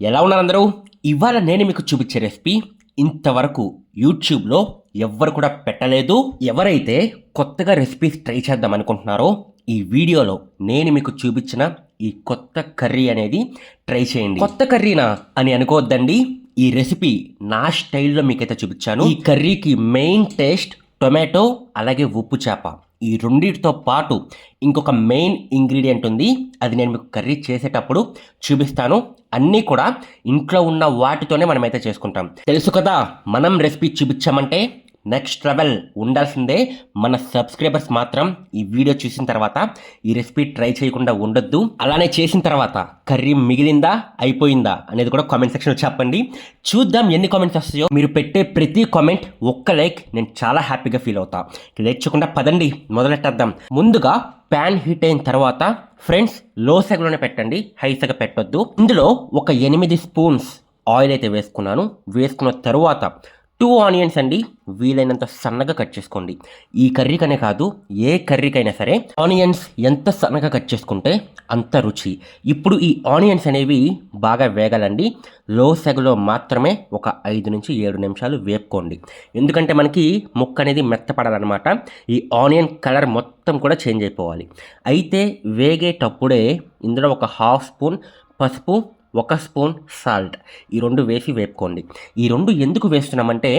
ఎలా ఉన్నారు అందరూ? ఇవాళ నేను మీకు చూపించే రెసిపీ ఇంతవరకు యూట్యూబ్లో ఎవ్వరు కూడా పెట్టలేదు. ఎవరైతే కొత్తగా రెసిపీస్ ట్రై చేద్దాం అనుకుంటున్నారో ఈ వీడియోలో నేను మీకు చూపించిన ఈ కొత్త కర్రీ అనేది ట్రై చేయండి. కొత్త కర్రీనా అని అనుకోవద్దండి. ఈ రెసిపీ నా స్టైల్లో మీకైతే చూపించాను. ఈ కర్రీకి మెయిన్ టేస్ట్ టొమాటో అలాగే ఉప్పు చేప. ఈ రెండింటితో పాటు ఇంకొక మెయిన్ ఇంగ్రీడియంట్ ఉంది. అది నేను మీకు కర్రీ చేసేటప్పుడు చూపిస్తాను. అన్నీ కూడా ఇంట్లో ఉన్న వాటితోనే మనమైతే చేసుకుంటాం. తెలుసు కదా మనం రెసిపీ చూపించామంటే నెక్స్ట్ లెవెల్ ఉండాల్సిందే. మన సబ్స్క్రైబర్స్ మాత్రం ఈ వీడియో చూసిన తర్వాత ఈ రెసిపీ ట్రై చేయకుండా ఉండొద్దు. అలానే చేసిన తర్వాత కర్రీ మిగిలిందా అయిపోయిందా అనేది కూడా కామెంట్ సెక్షన్లో చెప్పండి. చూద్దాం ఎన్ని కామెంట్స్ వస్తాయో. మీరు పెట్టే ప్రతి కామెంట్ ఒక్క లైక్ నేను చాలా హ్యాపీగా ఫీల్ అవుతా. లేచకుండా పదండి మొదలెట్టేద్దాం. ముందుగా ప్యాన్ హీట్ అయిన తర్వాత ఫ్రెండ్స్లో సెగలోనే పెట్టండి. హై సెగ పెట్టొద్దు. ఇందులో ఒక ఎనిమిది స్పూన్స్ ఆయిల్ అయితే వేసుకున్నాను. వేసుకున్న తర్వాత టూ ఆనియన్స్ అండి. వీలైనంత సన్నగా కట్ చేసుకోండి. ఈ కర్రీకనే కాదు ఏ కర్రీకైనా సరే ఆనియన్స్ ఎంత సన్నగా కట్ చేసుకుంటే అంత రుచి. ఇప్పుడు ఈ ఆనియన్స్ అనేవి బాగా వేగాలండి. లో సెగలో మాత్రమే ఒక ఐదు నుంచి ఏడు నిమిషాలు వేపుకోండి. ఎందుకంటే మనకి ముక్క అనేది మెత్తపడాలన్నమాట. ఈ ఆనియన్ కలర్ మొత్తం కూడా చేంజ్ అయిపోవాలి. అయితే వేగేటప్పుడే ఇందులో ఒక హాఫ్ స్పూన్ పసుపు ఒక స్పూన్ సాల్ట్. ఈ రెండు వేసి వేపుకోండి. ఈ రెండు ఎందుకు వేస్తున్నామంటే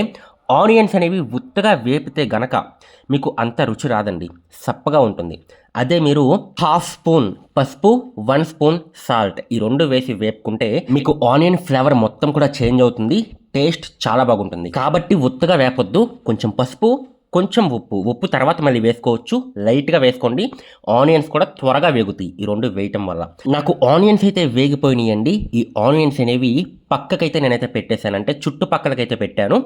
ఆనియన్స్ అనేవి ఉత్తగా వేపితే గనక మీకు అంత రుచి రాదండి. సప్పగా ఉంటుంది. అదే మీరు హాఫ్ స్పూన్ పసుపు వన్ స్పూన్ సాల్ట్ ఈ రెండు వేసి వేపుకుంటే మీకు ఆనియన్ ఫ్లేవర్ మొత్తం కూడా చేంజ్ అవుతుంది. టేస్ట్ చాలా బాగుంటుంది. కాబట్టి ఉత్తగా వేపొద్దు. కొంచెం పసుపు కొంచెం ఉప్పు. ఉప్పు తర్వాత మళ్ళీ వేసుకోవచ్చు. లైట్గా వేసుకోండి. ఆనియన్స్ కూడా త్వరగా వేగుతాయి. ఈ రెండు వేయటం వల్ల. నాకు ఆనియన్స్ అయితే వేగిపోయినాయండి. ఈ ఆనియన్స్ అనేవి పక్కకైతే నేనైతే పెట్టేశానంటే చుట్టుపక్కలకైతే పెట్టాను.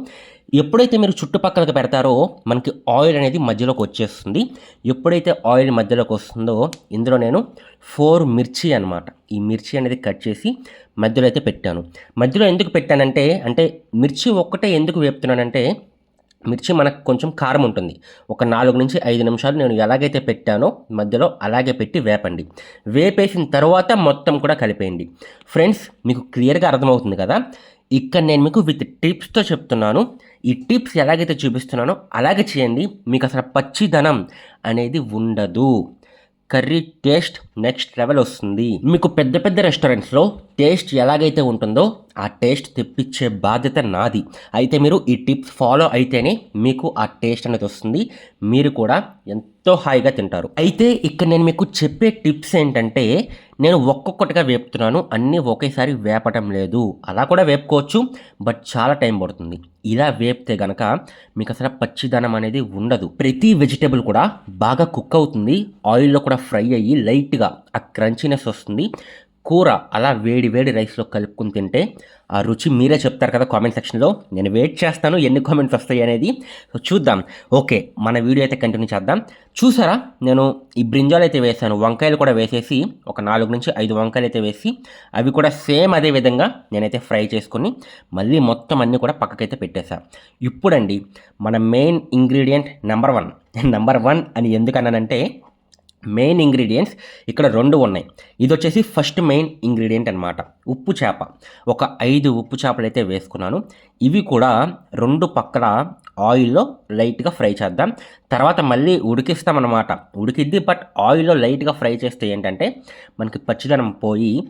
ఎప్పుడైతే మీరు చుట్టుపక్కలకి పెడతారో మనకి ఆయిల్ అనేది మధ్యలోకి వచ్చేస్తుంది. ఎప్పుడైతే ఆయిల్ మధ్యలోకి వస్తుందో ఇందులో నేను ఫోర్ మిర్చి అనమాట ఈ మిర్చి అనేది కట్ చేసి మధ్యలో అయితే పెట్టాను. మధ్యలో ఎందుకు పెట్టానంటే అంటే మిర్చి ఒక్కటే ఎందుకు వేపుతున్నానంటే మిర్చి మనకు కొంచెం కారం ఉంటుంది. ఒక నాలుగు నుంచి ఐదు నిమిషాలు నేను ఎలాగైతే పెట్టానో మధ్యలో అలాగే పెట్టి వేపండి. వేపేసిన తర్వాత మొత్తం కూడా కలిపేయండి. ఫ్రెండ్స్ మీకు క్లియర్గా అర్థమవుతుంది కదా? ఇక్కడ నేను మీకు విత్ టిప్స్తో చెప్తున్నాను. ఈ టిప్స్ ఎలాగైతే చూపిస్తున్నానో అలాగే చేయండి. మీకు అసలు పచ్చిదనం అనేది ఉండదు. కర్రీ టేస్ట్ నెక్స్ట్ లెవెల్ వస్తుంది. మీకు పెద్ద పెద్ద రెస్టారెంట్స్లో టేస్ట్ ఎలాగైతే ఉంటుందో ఆ టేస్ట్ తెప్పించే బాధ్యత నాది. అయితే మీరు ఈ టిప్స్ ఫాలో అయితేనే మీకు ఆ టేస్ట్ అనేది వస్తుంది. మీరు కూడా ఎంతో హాయిగా తింటారు. అయితే ఇక్కడ నేను మీకు చెప్పే టిప్స్ ఏంటంటే నేను ఒక్కొక్కటిగా వేపుతున్నాను. అన్నీ ఒకేసారి వేపటం లేదు. అలా కూడా వేపుకోవచ్చు బట్ చాలా టైం పడుతుంది. ఇలా వేపితే గనక మీకు అసలు పచ్చిదనం అనేది ఉండదు. ప్రతి వెజిటేబుల్ కూడా బాగా కుక్ అవుతుంది. ఆయిల్లో కూడా ఫ్రై అయ్యి లైట్గా ఆ క్రంచీనెస్ వస్తుంది. కూర అలా వేడి వేడి రైస్లో కలుపుకుని తింటే ఆ రుచి మీరే చెప్తారు కదా కామెంట్ సెక్షన్లో నేను వెయిట్ చేస్తాను ఎన్ని కామెంట్స్ వస్తాయి అనేది. సో చూద్దాం. ఓకే మన వీడియో అయితే కంటిన్యూ చేద్దాం. చూసారా? నేను ఈ బ్రింజాలు అయితే వేసాను వంకాయలు కూడా వేసేసి ఒక నాలుగు నుంచి ఐదు వంకాయలు అయితే వేసి అవి కూడా సేమ్ అదే విధంగా నేనైతే ఫ్రై చేసుకొని మళ్ళీ మొత్తం అన్నీ కూడా పక్కకైతే పెట్టేశా. ఇప్పుడండి మన main ingredient number one number one అని ఎందుకన్నానంటే మెయిన్ ఇంగ్రీడియంట్స్ ఇక్కడ రెండు ఉన్నాయి. ఇది వచ్చేసి ఫస్ట్ మెయిన్ ఇంగ్రీడియంట్ అనమాట ఉప్పు చేప. ఒక ఐదు ఉప్పు చేపలు అయితే వేసుకున్నాను. ఇవి కూడా రెండు పక్కల ఆయిల్లో లైట్గా ఫ్రై చేద్దాం. తర్వాత మళ్ళీ ఉడికిస్తామన్నమాట. ఉడికిద్ది బట్ ఆయిల్లో లైట్గా ఫ్రై చేస్తే ఏంటంటే మనకి పచ్చిదనం పోయి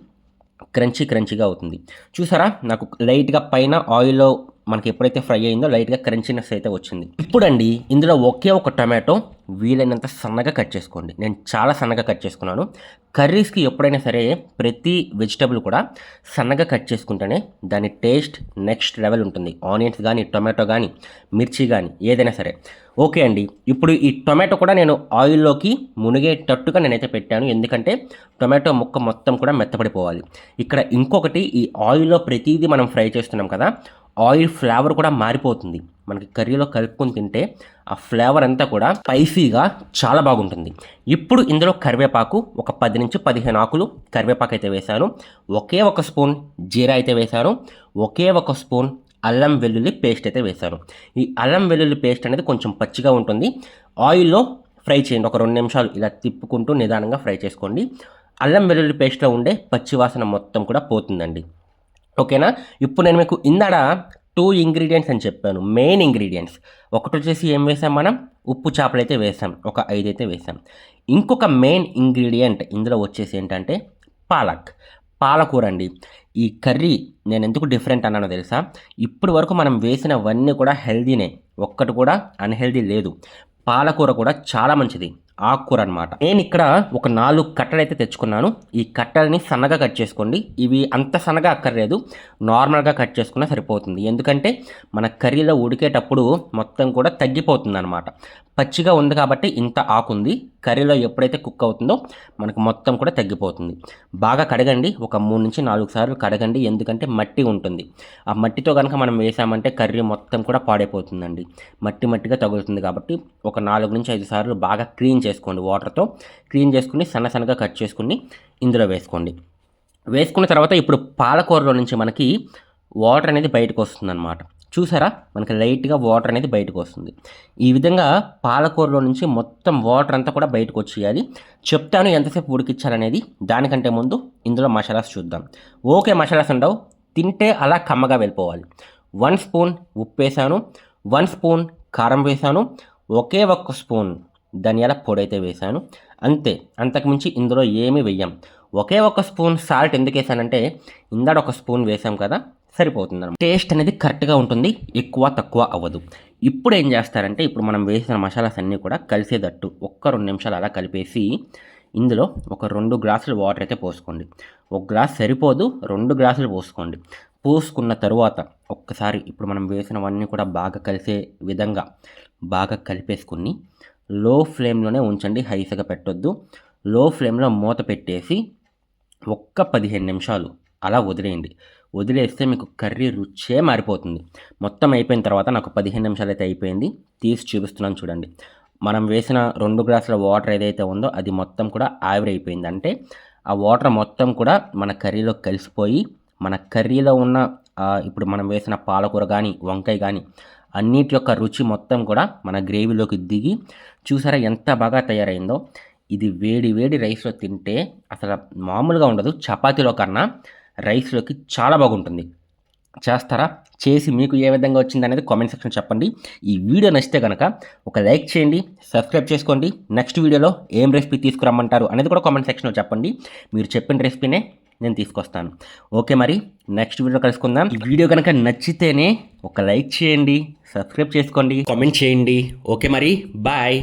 క్రంచీ క్రంచీగా అవుతుంది. చూసారా? నాకు లైట్గా పైన ఆయిల్లో మనకి ఎప్పుడైతే ఫ్రై అయిందో లైట్గా క్రంచినెస్ అయితే వచ్చింది. ఇప్పుడండి ఇందులో ఒకే ఒక టమాటో వీలైనంత సన్నగా కట్ చేసుకోండి. నేను చాలా సన్నగా కట్ చేసుకున్నాను. కర్రీస్కి ఎప్పుడైనా సరే ప్రతి వెజిటబుల్ కూడా సన్నగా కట్ చేసుకుంటేనే దాని టేస్ట్ నెక్స్ట్ లెవెల్ ఉంటుంది. ఆనియన్స్ కానీ టొమాటో కానీ మిర్చి కానీ ఏదైనా సరే. ఓకే అండి. ఇప్పుడు ఈ టొమాటో కూడా నేను ఆయిల్లోకి మునిగేటట్టుగా నేనైతే పెట్టాను. ఎందుకంటే టొమాటో ముక్క మొత్తం కూడా మెత్తపడిపోవాలి. ఇక్కడ ఇంకొకటి ఈ ఆయిల్లో ప్రతిదీ మనం ఫ్రై చేస్తున్నాం కదా ఆయిల్ ఫ్లేవర్ కూడా మారిపోతుంది. మనకి కర్రీలో కలుపుకొని తింటే ఆ ఫ్లేవర్ అంతా కూడా స్పైసీగా చాలా బాగుంటుంది. ఇప్పుడు ఇందులో కరివేపాకు ఒక పది నుంచి పదిహేను ఆకులు కరివేపాకు అయితే వేశాను. ఒకే ఒక స్పూన్ జీరా అయితే వేశాను. ఒకే ఒక స్పూన్ అల్లం వెల్లుల్లి పేస్ట్ అయితే వేశాను. ఈ అల్లం వెల్లుల్లి పేస్ట్ అనేది కొంచెం పచ్చిగా ఉంటుంది. ఆయిల్లో ఫ్రై చేయండి. ఒక రెండు నిమిషాలు ఇలా తిప్పుకుంటూ నిదానంగా ఫ్రై చేసుకోండి. అల్లం వెల్లుల్లి పేస్ట్లో ఉండే పచ్చివాసన మొత్తం కూడా పోతుందండి. ఓకేనా? ఇప్పుడు నేను మీకు ఇందాడ టూ ఇంగ్రీడియంట్స్ అని చెప్పాను. Main ingredients. ఒకటి వచ్చేసి ఏం వేసాం మనం? ఉప్పు చేపలు అయితే వేసాం. ఒక ఐదు అయితే వేసాం. ఇంకొక మెయిన్ ఇంగ్రీడియంట్ ఇందులో వచ్చేసి ఏంటంటే పాలక్. పాలకూర అండి ఈ కర్రీ నేను ఎందుకు డిఫరెంట్ అన్నానో తెలుసా? ఇప్పటి వరకు మనం వేసినవన్నీ కూడా హెల్దీనే. ఒక్కటి కూడా అన్హెల్దీ లేదు. పాలకూర కూడా చాలా మంచిది. ఆకుకూర అనమాట నేను ఇక్కడ ఒక నాలుగు కట్టలు అయితే తెచ్చుకున్నాను. ఈ కట్టలని సన్నగా కట్ చేసుకోండి. ఇవి అంత సన్నగా అక్కర్లేదు. నార్మల్గా కట్ చేసుకున్నా సరిపోతుంది. ఎందుకంటే మన కర్రీలో ఉడికేటప్పుడు మొత్తం కూడా తగ్గిపోతుంది అనమాట పచ్చిగా ఉంది కాబట్టి ఇంత ఆకుంది. కర్రీలో ఎప్పుడైతే కుక్ అవుతుందో మనకు మొత్తం కూడా తగ్గిపోతుంది. బాగా కడగండి. ఒక మూడు నుంచి నాలుగు సార్లు కడగండి. ఎందుకంటే మట్టి ఉంటుంది. ఆ మట్టితో కనుక మనం వేసామంటే కర్రీ మొత్తం కూడా పాడైపోతుందండి. మట్టి మట్టిగా తగులుతుంది కాబట్టి ఒక నాలుగు నుంచి ఐదు సార్లు బాగా క్లీన్ చేసి చేసుకోండి వాటర్తో. క్లీన్ చేసుకుని సన్న సన్నగా కట్ చేసుకుని ఇందులో వేసుకోండి. వేసుకున్న తర్వాత ఇప్పుడు పాలకూరలో నుంచి మనకి వాటర్ అనేది బయటకు వస్తుందన్నమాట. చూసారా? మనకి లైట్గా వాటర్ అనేది బయటకు వస్తుంది. ఈ విధంగా పాలకూరలో నుంచి మొత్తం వాటర్ అంతా కూడా బయటకు వచ్చేయాలి. చెప్తాను ఎంతసేపు ఉడికించాలనేది. దానికంటే ముందు ఇందులో మసాలాస్ చూద్దాం. ఓకే మసాలాస్ ఉండవు. తింటే అలా కమ్మగా వెళ్ళిపోవాలి. వన్ స్పూన్ ఉప్పు వేసాను. వన్ స్పూన్ కారం వేసాను. ఒకే ఒక్క స్పూన్ ధనియాల పొడి అయితే వేసాను అంతే అంతకుమించి ఇందులో ఏమీ వెయ్యం. ఒకే ఒక స్పూన్ సాల్ట్ ఎందుకు వేసానంటే ఇందాడ ఒక స్పూన్ వేసాం కదా సరిపోతుంది అన్నమాట. టేస్ట్ అనేది కరెక్ట్గా ఉంటుంది ఎక్కువ తక్కువ అవ్వదు. ఇప్పుడు ఏం చేస్తారంటే ఇప్పుడు మనం వేసిన మసాలాస్ అన్నీ కూడా కలిసేటట్టు ఒక్క రెండు నిమిషాలు అలా కలిపేసి ఇందులో ఒక రెండు గ్లాసులు వాటర్ అయితే పోసుకోండి. ఒక గ్లాస్ సరిపోదు రెండు గ్లాసులు పోసుకోండి. పోసుకున్న తరువాత ఒక్కసారి ఇప్పుడు మనం వేసినవన్నీ కూడా బాగా కలిసే విధంగా బాగా కలిపేసుకుని లో ఫ్లేమ్లోనే ఉంచండి హైస్గా పెట్టొద్దు. లో ఫ్లేమ్లో మూత పెట్టేసి ఒక్క పదిహేను నిమిషాలు అలా వదిలేయండి. వదిలేస్తే మీకు కర్రీ రుచే మారిపోతుంది. మొత్తం అయిపోయిన తర్వాత నాకు పదిహేను నిమిషాలు అయితే అయిపోయింది. తీసి చూపిస్తున్నాను చూడండి. మనం వేసిన రెండు గ్లాసుల వాటర్ ఏదైతే ఉందో అది మొత్తం కూడా ఆవిరైపోయింది. అంటే ఆ వాటర్ మొత్తం కూడా మన కర్రీలో కలిసిపోయి మన కర్రీలో ఉన్న ఇప్పుడు మనం వేసిన పాలకూర కానీ వంకాయ కానీ అన్నిటి యొక్క రుచి మొత్తం కూడా మన గ్రేవీలోకి దిగి చూసారా ఎంత బాగా తయారైందో? ఇది వేడి వేడి రైస్లో తింటే అసలు మామూలుగా ఉండదు. చపాతీలో కన్నా రైస్లోకి చాలా బాగుంటుంది. చేస్తారా? చేసి మీకు ఏ విధంగా వచ్చింది అనేది కామెంట్ సెక్షన్ చెప్పండి. ఈ వీడియో నచ్చితే కనుక ఒక లైక్ చేయండి సబ్స్క్రైబ్ చేసుకోండి. నెక్స్ట్ వీడియోలో ఏం రెసిపీ తీసుకురమ్మంటారు అనేది కూడా కామెంట్ సెక్షన్లో చెప్పండి. మీరు చెప్పిన రెసిపీనే నేను తీసుకొస్తాను. ఓకే మరి నెక్స్ట్ వీడియో కలుసుకుందాం. ఈ వీడియో కనుక నచ్చితేనే ఒక లైక్ చేయండి సబ్స్క్రైబ్ చేసుకోండి. కామెంట్ చేయండి. ఓకే మరి బాయ్